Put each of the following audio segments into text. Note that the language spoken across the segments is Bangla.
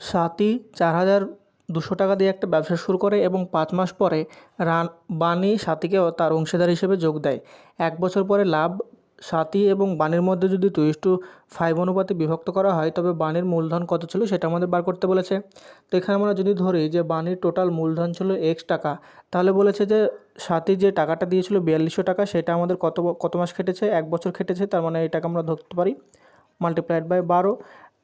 স্বাতী চার হাজার দুশো টাকা দিয়ে একটা ব্যবসা শুরু করে এবং পাঁচ মাস পরে রান বাণী স্বাতীকেও তার অংশীদার হিসেবে যোগ দেয়। এক বছর পরে লাভ স্বাতী এবং বাণীর মধ্যে যদি টু টু ফাইভ অনুপাতে বিভক্ত করা হয়, তবে বাণীর মূলধন কত ছিল সেটা আমাদের বার করতে বলেছে। তো এখানে আমরা যদি ধরি যে বাণীর টোটাল মূলধন ছিল এক্স টাকা, তাহলে বলেছে যে স্বাতী যে টাকাটা দিয়েছিল বিয়াল্লিশশো টাকা, সেটা আমাদের কত কত মাস খেটেছে? এক বছর খেটেছে, তার মানে এটাকে আমরা ধরতে পারি মাল্টিপ্লাইড বাই বারো।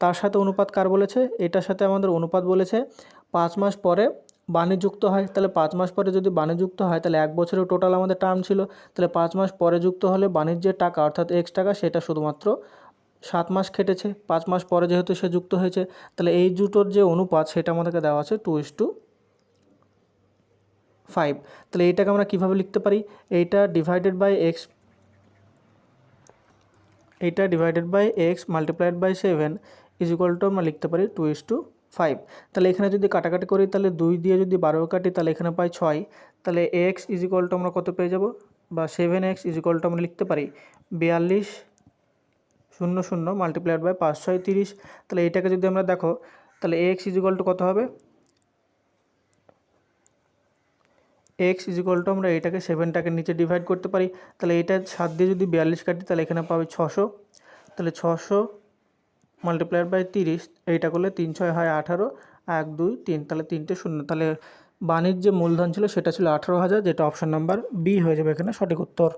তার সাথে অনুপাত কার বলেছে? এটার সাথে আমাদের অনুপাত বলেছে। পাঁচ মাস পরে বাণী যুক্ত হয়, তাহলে পাঁচ মাস পরে যদি বাণী যুক্ত হয়, তাহলে এক বছরের টোটাল আমাদের টার্ম ছিল। তাহলে পাঁচ মাস পরে যুক্ত হলে বাণিজ্যের টাকা, অর্থাৎ এক্স টাকা, সেটা শুধুমাত্র সাত মাস খেটেছে। পাঁচ মাস পরে যেহেতু সে যুক্ত হয়েছে, তাহলে এই দুটোর যে অনুপাত, সেটা আমাদেরকে দেওয়া আছে টু ইস টু ফাইভ তাহলে এইটাকে আমরা কীভাবে লিখতে পারি? এইটা ডিভাইডেড বাই এক্স এইটা divided by x multiplied by seven is equal to আমরা লিখতে পারি টু ইস টু ফাইভ তাহলে এখানে যদি কাটাকাটি করি, তাহলে দুই দিয়ে যদি বারো কাটি, তাহলে এখানে পাই ছয়। তাহলে এক্স ইজ ইকুয়াল টু আমরা কত পেয়ে যাব? বা seven x is equal to আমরা লিখতে পারি বিয়াল্লিশ শূন্য শূন্য মাল্টিপ্লাইড বাই পাঁচ, ছয়, তিরিশ। তাহলে এইটাকে যদি আমরা দেখো, তাহলে এক্স ইজ ইকুয়াল টু কত হবে? এক্স ইজ ইকুয়াল টু আমরা এটাকে সেভেনটাকে নিচে ডিভাইড করতে পারি। তাহলে এটা সাত দিয়ে যদি বিয়াল্লিশ কাটি, তাহলে এখানে পাবে ছশো। তাহলে ছশো মাল্টিপ্লাইড বাই তিরিশ, এইটা করলে তিন ছয় হয় আঠারো, এক দুই, তিন, তাহলে তিনটে শূন্য। তাহলে বাণিজ্য মূলধন ছিল সেটা ছিল আঠারো হাজার, যেটা অপশান নাম্বার বি হয়ে যাবে এখানে সঠিক উত্তর।